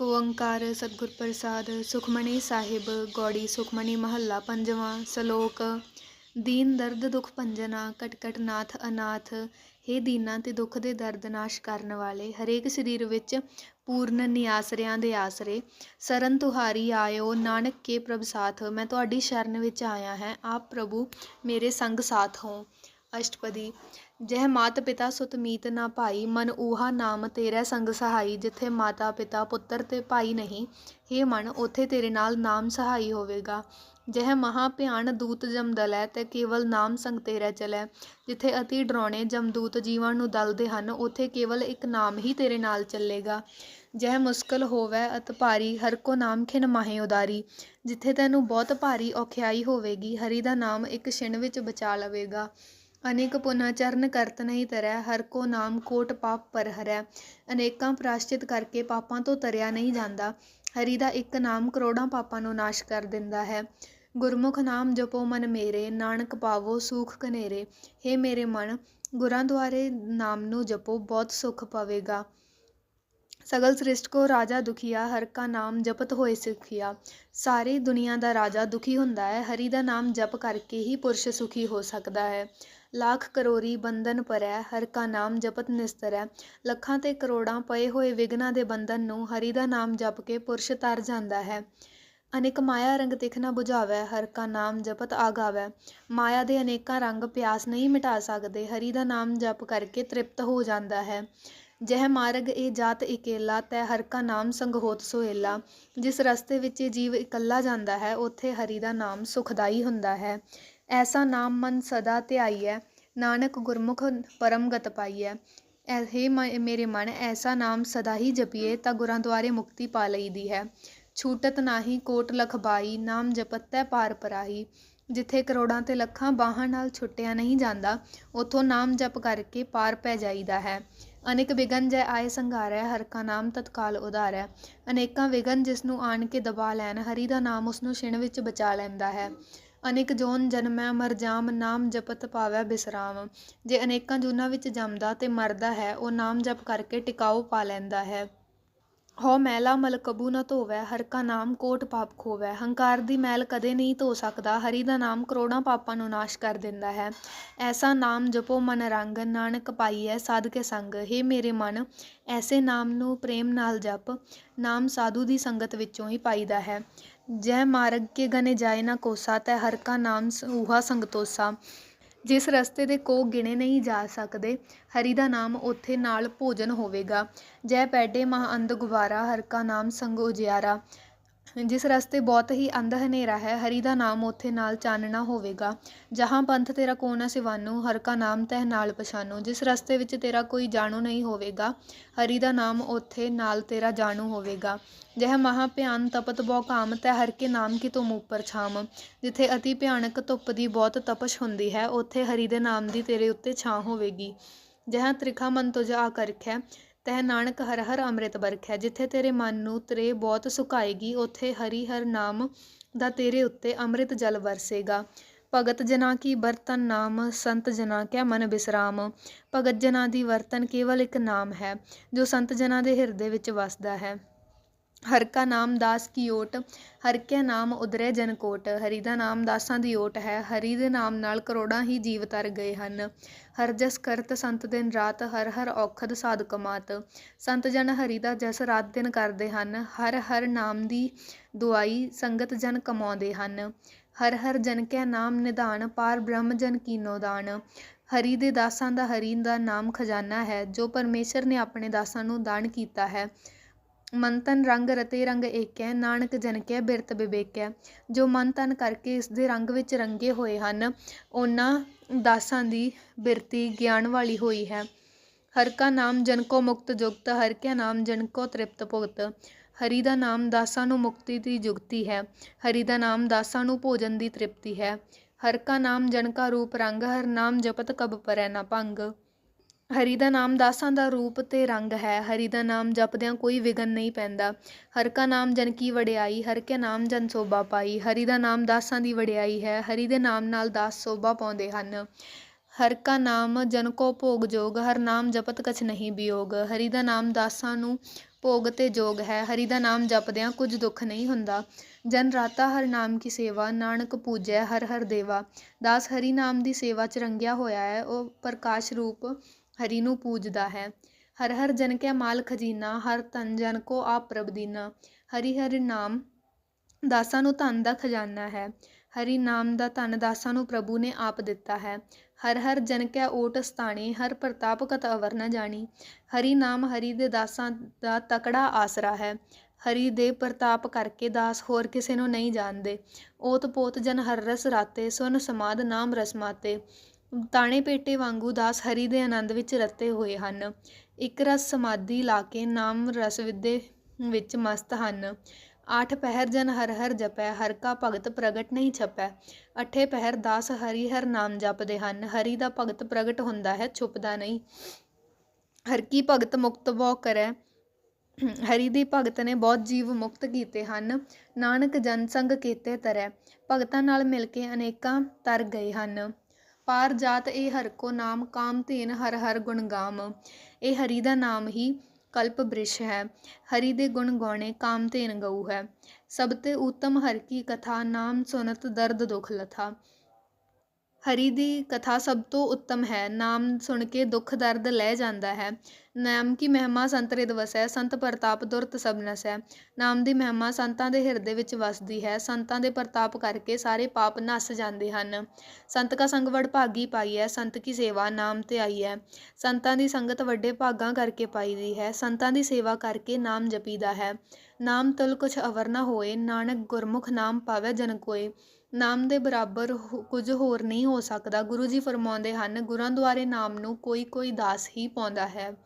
ਏਕ ਓੰਕਾਰ ਸਤਿਗੁਰ ਪ੍ਰਸਾਦ ਸੁਖਮਣੀ ਸਾਹਿਬ, ਗੌੜੀ ਸੁਖਮਣੀ ਮਹੱਲਾ ਪੰਜਵਾਂ, ਸ਼ਲੋਕ, ਦੀਨ ਦਰਦ ਦੁਖ ਭੰਜਨਾ ਕਟ ਨਾਥ ਅਨਾਥ, ਹੇ ਦੀਨਾ ਤੇ ਦੁੱਖ ਦੇ ਦਰਦ ਨਾਸ਼ ਕਰਨ ਵਾਲੇ, ਹਰੇਕ ਸਰੀਰ ਵਿੱਚ ਪੂਰਨ ਨਿਆਸਰਿਆਂ ਦੇ ਆਸਰੇ, ਸਰਨ ਤੁਹਾਰੀ ਆਇਓ, ਨਾਨਕ ਕੇ ਪ੍ਰਭ ਸਾਥ, ਮੈਂ ਤੁਹਾਡੀ ਸ਼ਰਨ ਵਿੱਚ ਆਇਆ ਹੈ, ਆਪ ਪ੍ਰਭੂ ਮੇਰੇ ਸੰਗ ਸਾਥ ਹੋ। ਅਸ਼ਟਪਦੀ ਜਹ ਮਾਤ ਪਿਤਾ ਸੁਤ ਮੀਤ ਨਾ ਭਾਈ, ਮਨ ਊਹਾ ਨਾਮ ਤੇਰਾ ਸੰਗ ਸਹਾਈ, ਜਿੱਥੇ ਮਾਤਾ ਪਿਤਾ ਪੁੱਤਰ ਤੇ ਭਾਈ ਨਹੀਂ, ਹੇ ਮਨ, ਉਥੇ ਤੇਰੇ ਨਾਲ ਨਾਮ ਸਹਾਈ ਹੋਵੇਗਾ। ਜਹ ਮਹਾ ਭਿਆਨ ਦੂਤ ਜਮਦਲੈ ਤੇ ਕੇਵਲ ਨਾਮ ਸੰਗ ਤੇਰਾ ਚਲੈ। ਜਿੱਥੇ ਅਤੀ ਡਰਾਉਣੇ ਜਮਦੂਤ ਜੀਵਾਂ ਨੂੰ ਦਲਦੇ ਹਨ, ਉਥੇ ਕੇਵਲ ਇੱਕ ਨਾਮ ਹੀ ਤੇਰੇ ਨਾਲ ਚੱਲੇਗਾ। ਜਹ ਮੁਸ਼ਕਲ ਹੋਵੇ ਅਤ ਭਾਰੀ, ਹਰ ਕੋ ਨਾਮ ਖਿਨ ਮਾਹੇ ਉਦਾਰੀ। ਜਿੱਥੇ ਤੈਨੂੰ ਬਹੁਤ ਭਾਰੀ ਔਖਿਆਈ ਹੋਵੇਗੀ, ਹਰੀ ਦਾ ਨਾਮ ਇੱਕ ਛਿਣ ਵਿੱਚ ਬਚਾ ਲਵੇਗਾ। ਅਨੇਕ ਪੁਨਾ ਚਰਨ ਕਰਤ ਨਹੀਂ ਤਰੈ, ਹਰ ਕੋ ਨਾਮ ਕੋਟ ਪਾਪ ਪਰ ਹਰੈ। ਅਨੇਕਾਂ ਪ੍ਰਾਸ਼ਚਿਤ ਕਰਕੇ ਪਾਪਾਂ ਤੋਂ ਤਰਿਆ ਨਹੀਂ ਜਾਂਦਾ। ਹਰੀ ਦਾ ਇੱਕ ਨਾਮ ਕਰੋੜਾਂ ਪਾਪਾਂ ਨੂੰ ਨਾਸ਼ ਕਰ ਦਿੰਦਾ ਹੈ। ਗੁਰਮੁਖ ਨਾਮ ਜਪੋ ਮਨ ਮੇਰੇ, ਨਾਨਕ ਪਾਵੋ ਸੂਖ ਕਨੇਰੇ हे ਮੇਰੇ ਮਨ, ਗੁਰਾਂ ਦੁਆਰੇ ਨਾਮ ਨੂੰ ਜਪੋ, ਬਹੁਤ ਸੁਖ ਪਵੇਗਾ। ਸਗਲ ਸ੍ਰਿਸ਼ਟ ਕੋ ਰਾਜਾ ਦੁਖੀਆ, ਹਰ ਕਾ ਨਾਮ ਜਪਤ ਹੋਏ ਸੁਖੀਆ। ਸਾਰੀ ਦੁਨੀਆ ਦਾ ਰਾਜਾ ਦੁਖੀ ਹੁੰਦਾ ਹੈ, ਹਰੀ ਦਾ ਨਾਮ ਜਪ ਕਰਕੇ ਹੀ ਪੁਰਸ਼ ਸੁਖੀ ਹੋ ਸਕਦਾ ਹੈ। ਲੱਖ ਕਰੋਰੀ ਬੰਧਨ ਪਰੈ, ਹਰ ਕਾ ਨਾਮ ਜਪਤ ਨਿਸਤਰੈ। ਲੱਖਾਂ ਤੇ ਕਰੋੜਾਂ ਪਏ ਹੋਏ ਵਿਗਨਾਂ ਦੇ ਬੰਧਨ ਨੂੰ ਹਰੀ ਦਾ ਨਾਮ ਜਪ ਕੇ ਪੁਰਸ਼ ਤਰ ਜਾਂਦਾ ਹੈ। ਅਨੇਕ ਮਾਇਆ ਰੰਗ ਤਿਖ ਨਾ ਹਰ ਕਾ ਨਾਮ ਜਪਤ ਆਗਾਵੈ। ਮਾਇਆ ਦੇ ਅਨੇਕਾਂ ਰੰਗ ਪਿਆਸ ਨਹੀਂ ਮਿਟਾ ਸਕਦੇ, ਹਰੀ ਦਾ ਨਾਮ ਜਪ ਕਰਕੇ ਤ੍ਰਿਪਤ ਹੋ ਜਾਂਦਾ ਹੈ। ਜਹ ਮਾਰਗ ਇਹ ਜਾਤ ਇਕੇਲਾ, ਤੈ ਹਰ ਕਾ ਨਾਮ ਸੰਗ ਹੋਤ ਸੋਏਲਾ ਜਿਸ ਰਸਤੇ ਵਿੱਚ ਇਹ ਜੀਵ ਇਕੱਲਾ ਜਾਂਦਾ ਹੈ, ਉੱਥੇ ਹਰੀ ਦਾ ਨਾਮ ਸੁਖਦਾਈ ਹੁੰਦਾ ਹੈ। ਐਸਾ ਨਾਮ ਮਨ ਸਦਾ ਧਿਆਈਐ, ਨਾਨਕ ਗੁਰਮੁਖ ਪਰਮ ਗਤ ਪਾਈਐ। ਐ ਮੇਰੇ ਮਨ, ਐਸਾ ਨਾਮ ਸਦਾ ਹੀ ਜਪੀਏ, ਤਾਂ ਗੁਰਾਂ ਦੁਆਰੇ ਮੁਕਤੀ ਪਾ ਲਈਦੀ ਹੈ। ਛੂਟਤ ਨਾਹੀ, ਕੋਟ ਲਖ ਬਾਈ, ਨਾਮ ਜਪਤੈ ਪਾਰ ਪਰਾਹੀ। ਜਿੱਥੇ ਕਰੋੜਾਂ ਤੇ ਲੱਖਾਂ ਬਾਹਾਂ ਨਾਲ ਛੁੱਟਿਆ ਨਹੀਂ ਜਾਂਦਾ, ਉਥੋਂ ਨਾਮ ਜਪ ਕਰਕੇ ਪਾਰ ਪੈ ਜਾਈਦਾ ਹੈ। ਅਨੇਕ ਵਿਗਨ ਜੈ ਆਏ ਸੰਘਾਰੈ ਹਰ ਕਾ ਨਾਮ ਤਤਕਾਲ ਉਧਾਰੈ ਅਨੇਕਾਂ ਵਿਗਨ ਜਿਸ ਨੂੰ ਆਣ ਕੇ ਦਬਾ ਲੈਣ, ਹਰੀ ਦਾ ਨਾਮ ਉਸ ਨੂੰ ਛਿਣ ਵਿੱਚ ਬਚਾ ਲੈਂਦਾ ਹੈ। ਅਨੇਕ ਜੋਨ ਜਨਮੈ, ਮਰ ਜਾਮ, ਨਾਮ ਜਪਤ ਪਾਵੈ ਬਿਸਰਾਮ। ਜੇ ਅਨੇਕਾਂ ਜੂਨਾਂ ਵਿੱਚ ਜੰਮਦਾ ਤੇ ਮਰਦਾ ਹੈ, ਉਹ ਨਾਮ ਜਪ ਕਰਕੇ ਟਿਕਾਉ ਪਾ ਲੈਂਦਾ ਹੈ। ਹੋ ਮੈਲਾ ਮਲਕਬੂ ਨਾ ਧੋਵੈ, ਹਰ ਕਾ ਨਾਮ ਕੋਟ ਪਾਪ ਖੋਵੈ। ਹੰਕਾਰ ਦੀ ਮੈਲ ਕਦੇ ਨਹੀਂ ਧੋ ਸਕਦਾ, ਹਰੀ ਦਾ ਨਾਮ ਕਰੋੜਾਂ ਪਾਪਾਂ ਨੂੰ ਨਾਸ਼ ਕਰ ਦਿੰਦਾ ਹੈ। ਐਸਾ ਨਾਮ ਜਪੋ ਮਨ ਰੰਗ, ਨਾਨਕ ਪਾਈਐ ਸਾਧ ਕੇ ਸੰਗ। ਹੇ ਮੇਰੇ ਮਨ, ਐਸੇ ਨਾਮ ਨੂੰ ਪ੍ਰੇਮ ਨਾਲ ਜਪ, ਨਾਮ ਸਾਧੂ ਦੀ ਸੰਗਤ ਵਿੱਚੋਂ ਹੀ ਪਾਈਦਾ ਹੈ। ਜੈ ਮਾਰਗ ਕੇ ਗਨੇ ਜਾਏ ਨਾ ਕੋਸਾ, ਤੈ ਹਰ ਕਾ ਨਾਮ ਊਹਾ ਸੰਗਤੋਸਾ। ਜਿਸ ਰਸਤੇ ਦੇ ਕੋ ਗਿਣੇ ਨਹੀਂ ਜਾ ਸਕਦੇ, ਹਰੀ ਦਾ ਨਾਮ ਉੱਥੇ ਨਾਲ ਭੋਜਨ ਹੋਵੇਗਾ। ਜੈ ਪੈਡੇ ਮਹਾ ਅੰਧ ਗੁਬਾਰਾ, ਹਰ ਕਾ ਨਾਮ ਸੰਗ ਉਜਿਆਰਾ। ਜਿਸ ਰਸਤੇ ਬਹੁਤ ਹੀ ਅੰਧ ਹਨੇਰਾ ਹੈ, ਹਰੀ ਦਾ ਨਾਮ ਉੱਥੇ ਨਾਲ ਚਾਨਣਾ ਹੋਵੇਗਾ। ਜਹਾਂ ਪੰਥ ਤੇਰਾ ਕੋ ਨਾ ਸਿਵਾਨੂ, ਹਰ ਕਾ ਨਾਮ ਤਹਿ ਨਾਲ ਪਛਾਨੂ। ਜਿਸ ਰਸਤੇ ਵਿੱਚ ਤੇਰਾ ਕੋਈ ਜਾਣੂ ਨਹੀਂ ਹੋਵੇਗਾ, ਹਰੀ ਦਾ ਨਾਮ ਉੱਥੇ ਨਾਲ ਤੇਰਾ ਜਾਣੂ ਹੋਵੇਗਾ। ਜਹ ਮਹਾ ਭਿਆਨ ਤਪਤ ਬਹੁ ਕਾਮ ਤੈ ਹਰ ਕੇ ਨਾਮ ਕੀ ਤੁਮ ਉੱਪਰ ਛਾਮ। ਜਿੱਥੇ ਅਤੀ ਭਿਆਨਕ ਧੁੱਪ ਦੀ ਬਹੁਤ ਤਪਸ਼ ਹੁੰਦੀ ਹੈ, ਉੱਥੇ ਹਰੀ ਦੇ ਨਾਮ ਦੀ ਤੇਰੇ ਉੱਤੇ ਛਾਂ ਹੋਵੇਗੀ। ਜਹਾਂ ਤ੍ਰਿਖਾ ਮਨ ਆ ਆਕਰਖੈ ਤਹਿ ਨਾਨਕ ਹਰ ਹਰ ਅੰਮ੍ਰਿਤ ਬਰਖੈ ਜਿੱਥੇ ਤੇਰੇ ਮਨ ਨੂੰ ਤਰੇ ਬਹੁਤ ਸੁਕਾਏਗੀ, ਉੱਥੇ ਹਰੀ ਹਰ ਨਾਮ ਦਾ ਤੇਰੇ ਉੱਤੇ ਅੰਮ੍ਰਿਤ ਜਲ ਵਰਸੇਗਾ। ਭਗਤ ਜਨਾ ਕੀ ਬਰਤਨ ਨਾਮ, ਸੰਤ ਜਨਾ ਕਿਆ ਮਨ ਬਿਸਰਾਮ। ਭਗਤ ਜਨਾ ਦੀ ਵਰਤਨ ਕੇਵਲ ਇੱਕ ਨਾਮ ਹੈ, ਜੋ ਸੰਤ ਜਨਾ ਦੇ ਹਿਰਦੇ ਵਿੱਚ ਵਸਦਾ ਹੈ। ਹਰ ਕਾ ਨਾਮ ਦਾਸ ਕੀ ਓਟ, ਹਰ ਕੇ ਨਾਮ ਉਦਰੇ ਜਨ ਕੋਟ, ਹਰੀ ਦਾ ਨਾਮ ਦਾਸਾਂ ਦੀ ਓਟ ਹੈ, ਹਰੀ ਦੇ ਨਾਮ ਨਾਲ ਕਰੋੜਾਂ ਹੀ ਜੀਵ ਤਰ ਗਏ ਹਨ। ਹਰ ਜਸ ਕਰਤ ਸੰਤ ਦਿਨ ਰਾਤ, ਹਰ ਹਰ ਔਖਦ ਸਾਧ ਕਮਾਤ। ਸੰਤ ਜਨ ਹਰੀ ਦਾ ਜਸ ਰਾਤ ਦਿਨ ਕਰਦੇ ਹਨ, ਹਰ ਹਰ ਨਾਮ ਦੀ ਦੁਆਈ ਸੰਗਤ ਜਨ ਕਮਾਉਂਦੇ ਹਨ। ਹਰ ਹਰ ਜਨ ਕੈ ਨਾਮ ਨਿਧਾਨ, ਪਾਰ ਬ੍ਰਹਮ ਜਨ ਕੀਨੋ ਦਾਨ। ਹਰੀ ਦੇ ਦਾਸਾਂ ਦਾ ਹਰੀ ਦਾ ਨਾਮ ਖਜ਼ਾਨਾ ਹੈ, ਜੋ ਪਰਮੇਸ਼ਰ ਨੇ ਆਪਣੇ ਦਾਸਾਂ ਨੂੰ ਦਾਨ ਕੀਤਾ ਹੈ। ਮਨ ਤਨ ਰੰਗ ਰਤੇ ਰੰਗ ਏਕੈ, ਨਾਨਕ ਜਨ ਕੈ ਬਿਰਤ ਬਿਬੇਕੈ ਜੋ ਮਨ ਤਨ ਕਰਕੇ ਇਸ ਦੇ ਰੰਗ ਵਿੱਚ ਰੰਗੇ ਹੋਏ ਹਨ, ਉਹਨਾਂ ਦਾਸਾਂ ਦੀ ਬਿਰਤੀ ਗਿਆਨ ਵਾਲੀ ਹੋਈ ਹੈ। ਹਰ ਕਾ ਨਾਮ ਜਨ ਕੋ ਮੁਕਤ ਜੁਗਤ, ਹਰ ਕਾ ਨਾਮ ਜਨ ਕੋ ਤ੍ਰਿਪਤ ਭੁਗਤ। ਹਰੀ ਦਾ ਨਾਮ ਦਾਸਾਂ ਨੂੰ ਮੁਕਤੀ ਦੀ ਜੁਗਤੀ ਹੈ। ਹਰੀ ਦਾ ਨਾਮ ਦਾਸਾਂ ਨੂੰ ਭੋਜਨ ਦੀ ਤ੍ਰਿਪਤੀ ਹੈ। ਹਰ ਕਾ ਨਾਮ ਜਨ ਕਾ ਰੂਪ ਰੰਗ, ਹਰ ਨਾਮ ਜਪਤ ਕਬ ਪਰੈ ਨਾ ਭੰਗ। ਹਰੀ ਦਾ ਨਾਮ ਦਾਸਾਂ ਦਾ ਰੂਪ ਤੇ ਰੰਗ ਹੈ। ਹਰੀ ਦਾ ਨਾਮ ਜਪਦਿਆਂ ਕੋਈ ਵਿਘਨ ਨਹੀਂ ਪੈਂਦਾ। ਹਰ ਕਾ ਨਾਮ ਜਨ ਕੀ ਵਡਿਆਈ, ਹਰ ਕੇ ਨਾਮ ਜਨ ਸੋਭਾ ਪਾਈ। ਹਰੀ ਦਾ ਨਾਮ ਦਾਸਾਂ ਦੀ ਵਡਿਆਈ ਹੈ। ਹਰੀ ਦੇ ਨਾਮ ਨਾਲ ਦਾਸ ਸੋਭਾ ਪਾਉਂਦੇ ਹਨ। ਹਰ ਕਾ ਨਾਮ ਜਨ ਕੋ ਭੋਗ ਜੋਗ, ਹਰ ਨਾਮ ਜਪਤ ਕਛ ਨਹੀਂ ਵਿਯੋਗ ਹਰੀ ਦਾ ਨਾਮ ਦਾਸਾਂ ਨੂੰ ਭੋਗ ਤੇ ਜੋਗ ਹੈ। ਹਰੀ ਦਾ ਨਾਮ ਜਪਦਿਆਂ ਕੁਝ ਦੁੱਖ ਨਹੀਂ ਹੁੰਦਾ। ਜਨ ਰਾਤਾ ਹਰ ਨਾਮ ਕੀ ਸੇਵਾ, ਨਾਨਕ ਪੂਜੈ ਹਰ ਹਰ ਦੇਵਾ। ਦਾਸ ਹਰੀ ਨਾਮ ਦੀ ਸੇਵਾ ਚ ਰੰਗਿਆ ਹੋਇਆ ਹੈ। ਉਹ ਪ੍ਰਕਾਸ਼ ਰੂਪ ਹਰੀ ਨੂੰ ਪੂਜਦਾ ਹੈ। ਹਰ ਹਰ ਜਨ ਕੈ ਮਾਲ ਖਜ਼ੀਨਾ, ਹਰ ਤਨ ਜਨ ਕੋ ਆਪ ਪ੍ਰਭ ਦੀਨਾ। ਹਰੀ ਹਰਿ ਨਾਮ ਦਾਸਾਂ ਨੂੰ ਧਨ ਦਾ ਖਜ਼ਾਨਾ ਹੈ। ਹਰੀ ਨਾਮ ਦਾ ਧਨ ਦਾਸਾਂ ਨੂੰ ਪ੍ਰਭੂ ਨੇ ਆਪ ਦਿੱਤਾ ਹੈ। ਹਰ ਹਰ ਜਨ ਕੈ ਓਟ ਸਤਾਣੀ, ਹਰ ਪ੍ਰਤਾਪ ਕਤ ਅਵਰ ਨ ਜਾਣੀ। ਹਰੀ ਨਾਮ ਹਰੀ ਦੇ ਦਾਸਾਂ ਦਾ ਤਕੜਾ ਆਸਰਾ ਹੈ। ਹਰੀ ਦੇ ਪ੍ਰਤਾਪ ਕਰਕੇ ਦਾਸ ਹੋਰ ਕਿਸੇ ਨੂੰ ਨਹੀਂ ਜਾਣਦੇ। ਓਤ ਪੋਤ ਜਨ ਹਰ ਰਸ ਰਾਤੇ, ਸੁਨ ਸਮਾਦ ਨਾਮ ਰਸਮਾਤੇ ਤਾਣੇ ਪੇਟੇ ਵਾਂਗੂ ਦਾਸ ਹਰੀ ਦੇ ਆਨੰਦ ਵਿੱਚ ਰੱਤੇ ਹੋਏ ਹਨ। ਇੱਕ ਰਸ ਸਮਾਧੀ ਲਾ ਕੇ ਨਾਮ ਰਸ ਵਿਦੇ ਵਿੱਚ ਮਸਤ ਹਨ। ਆਠ ਪਹਿਰ ਜਨ ਹਰ ਹਰ ਜਪੈ, ਹਰ ਕਾ ਭਗਤ ਪ੍ਰਗਟ ਨਹੀਂ ਛਪੈ। ਅਠੇ ਪਹਿਰ ਦਾਸ ਹਰੀ ਹਰ ਨਾਮ ਜਪਦੇ ਹਨ। ਹਰੀ ਦਾ ਭਗਤ ਪ੍ਰਗਟ ਹੁੰਦਾ ਹੈ, ਛੁਪਦਾ ਨਹੀਂ। ਹਰ ਕੀ ਭਗਤ ਮੁਕਤ ਬੋ ਕਰੈ। ਹਰੀ ਦੀ ਭਗਤ ਨੇ ਬਹੁਤ ਜੀਵ ਮੁਕਤ ਕੀਤੇ ਹਨ। ਨਾਨਕ ਜਨ ਸੰਗ ਕੀਤੇ ਤਰੈ। ਭਗਤਾਂ ਨਾਲ ਮਿਲ ਕੇ ਅਨੇਕਾਂ ਤਰ ਗਏ ਹਨ। ਪਾਰ ਜਾਤ ਇਹ ਹਰ ਕੋ ਨਾਮ, ਕਾਮ ਧੇਨ ਹਰ ਹਰ ਗੁਣ ਗਾਮ। ਇਹ ਹਰੀ ਦਾ ਨਾਮ ਹੀ ਕਲਪ ਬ੍ਰਿਸ਼ ਹੈ। ਹਰੀ ਦੇ ਗੁਣ ਗਾਉਣੇ ਕਾਮ ਧੇਨ ਗਊ ਹੈ। ਸਭ ਤੇ ਉਤਮ ਹਰ ਕੀ ਕਥਾ, ਨਾਮ ਸੁਨਤ ਦਰਦ ਦੁਖ ਲਥਾ। ਹਰੀ ਦੀ ਕਥਾ ਸਭ ਤੋਂ ਉੱਤਮ ਹੈ। ਨਾਮ ਸੁਣ ਕੇ ਦੁੱਖ ਦਰਦ ਲੈ ਜਾਂਦਾ ਹੈ। ਨਾਮ ਕੀ ਮਹਿਮਾ ਸੰਤਰੇ ਰਿਦ ਵਸੈ, ਸੰਤ ਪ੍ਰਤਾਪ ਦੁਰਤ ਸਭ ਨਸੈ। ਨਾਮ ਦੀ ਮਹਿਮਾ ਸੰਤਾਂ ਦੇ ਹਿਰਦੇ ਵਿੱਚ ਵਸਦੀ ਹੈ। ਸੰਤਾਂ ਦੇ ਪ੍ਰਤਾਪ ਕਰਕੇ ਸਾਰੇ ਪਾਪ ਨਸ ਜਾਂਦੇ ਹਨ। ਸੰਤ ਕਾ ਸੰਗ ਵਡ ਭਾਗੀ ਪਾਈ ਹੈ, ਸੰਤ ਕੀ ਸੇਵਾ ਨਾਮ ਤੇ ਆਈ ਹੈ। ਸੰਤਾਂ ਦੀ ਸੰਗਤ ਵੱਡੇ ਭਾਗਾਂ ਕਰਕੇ ਪਾਈ ਦੀ ਹੈ। ਸੰਤਾਂ ਦੀ ਸੇਵਾ ਕਰਕੇ ਨਾਮ ਜਪੀਦਾ ਹੈ। ਨਾਮ ਤੁਲ ਕੁਛ ਅਵਰ ਨਾ ਹੋਏ, ਨਾਨਕ ਗੁਰਮੁਖ ਨਾਮ ਪਾਵੇ ਜਨ ਕੋਏ। ਨਾਮ ਦੇ ਬਰਾਬਰ ਹੋ- ਕੁਝ ਹੋਰ ਨਹੀਂ ਹੋ ਸਕਦਾ। ਗੁਰੂ ਜੀ ਫਰਮਾਉਂਦੇ ਹਨ, ਗੁਰਾਂ ਦੁਆਰੇ ਨਾਮ ਨੂੰ ਕੋਈ ਕੋਈ ਦਾਸ ਹੀ ਪਾਉਂਦਾ ਹੈ।